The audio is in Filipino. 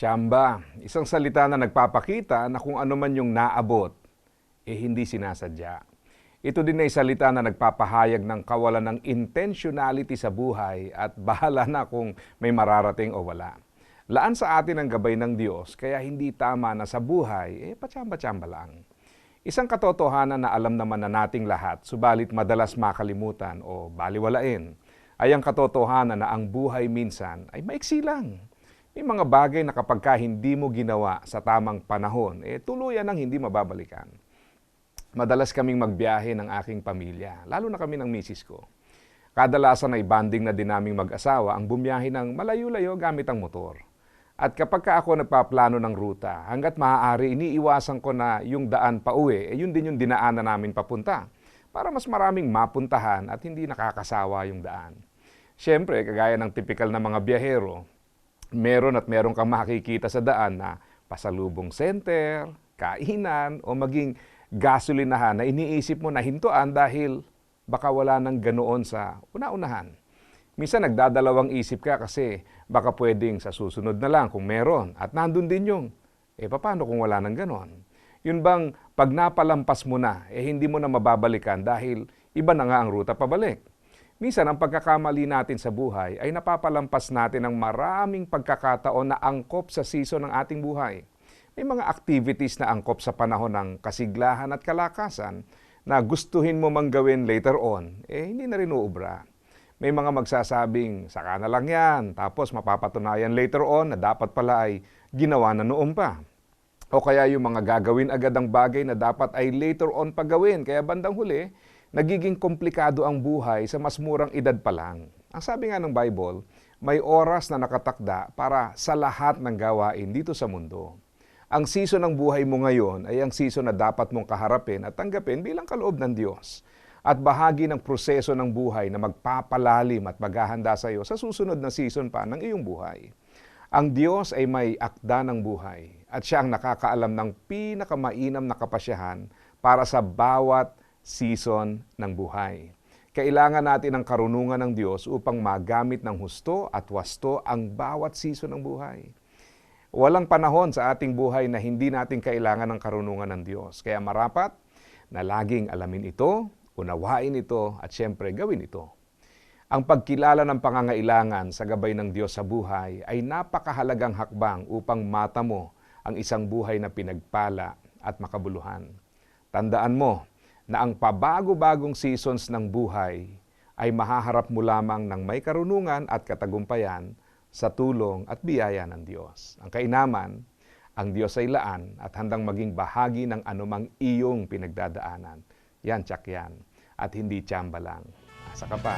Chamba, isang salita na nagpapakita na kung ano man yung naabot, eh hindi sinasadya. Ito din ay salita na nagpapahayag ng kawalan ng intentionality sa buhay at bahala na kung may mararating o wala. Laan sa atin ang gabay ng Diyos, kaya hindi tama na sa buhay, eh patsamba-tsamba lang. Isang katotohanan na alam naman na nating lahat, subalit madalas makalimutan o baliwalain, ay ang katotohanan na ang buhay minsan ay maiksi lang. May mga bagay na kapag ka hindi mo ginawa sa tamang panahon, eh tuluyan ang hindi mababalikan. Madalas kaming magbiyahe ng aking pamilya, lalo na kami ng misis ko. Kadalasan ay banding na din naming mag-asawa ang bumiyahe ng malayo-layo gamit ang motor. At kapag ka ako nagpaplano ng ruta, hanggat maaari, iniiwasan ko na yung daan pa uwi, eh yun din yung dinaanan namin papunta. Para mas maraming mapuntahan at hindi nakakasawa yung daan. Siyempre, kagaya ng typical na mga biyahero, meron at meron kang makikita sa daan na pasalubong center, kainan, o maging gasolinahan na iniisip mo na hintuan dahil baka wala nang ganoon sa una-unahan. Minsan nagdadalawang isip ka kasi baka pwedeng sa susunod na lang kung meron. At nandun din yung, eh paano kung wala nang ganon? Yun bang pag napalampas mo na, eh hindi mo na mababalikan dahil iba na nga ang ruta pabalik. Minsan ang pagkakamali natin sa buhay ay napapalampas natin ng maraming pagkakataon na angkop sa season ng ating buhay. May mga activities na angkop sa panahon ng kasiglahan at kalakasan na gustuhin mo mang gawin later on, eh hindi na rin uubra. May mga magsasabing, saka na lang yan, tapos mapapatunayan later on na dapat pala ay ginawa na noon pa. O kaya yung mga gagawin agad ang bagay na dapat ay later on pa gawin. Kaya bandang huli, nagiging komplikado ang buhay sa mas murang edad pa lang. Ang sabi nga ng Bible, may oras na nakatakda para sa lahat ng gawain dito sa mundo. Ang season ng buhay mo ngayon ay ang season na dapat mong kaharapin at tanggapin bilang kaloob ng Diyos at bahagi ng proseso ng buhay na magpapalalim at maghahanda sa iyo sa susunod na season pa ng iyong buhay. Ang Diyos ay may akda ng buhay at siya ang nakakaalam ng pinakamainam na kapasyahan para sa bawat season ng buhay. Kailangan natin ang karunungan ng Diyos upang magamit ng husto at wasto ang bawat season ng buhay. Walang panahon sa ating buhay na hindi natin kailangan ng karunungan ng Diyos. Kaya marapat na laging alamin ito, unawain ito, at siyempre gawin ito. Ang pagkilala ng pangangailangan sa gabay ng Diyos sa buhay ay napakahalagang hakbang upang mata mo ang isang buhay na pinagpala at makabuluhan. Tandaan mo na ang pabago-bagong seasons ng buhay ay mahaharap mo lamang ng may karunungan at katagumpayan sa tulong at biyaya ng Diyos. Ang kainaman, ang Diyos ay laan at handang maging bahagi ng anumang iyong pinagdadaanan. Yan, tsak yan. At hindi tsamba lang. Asa ka pa.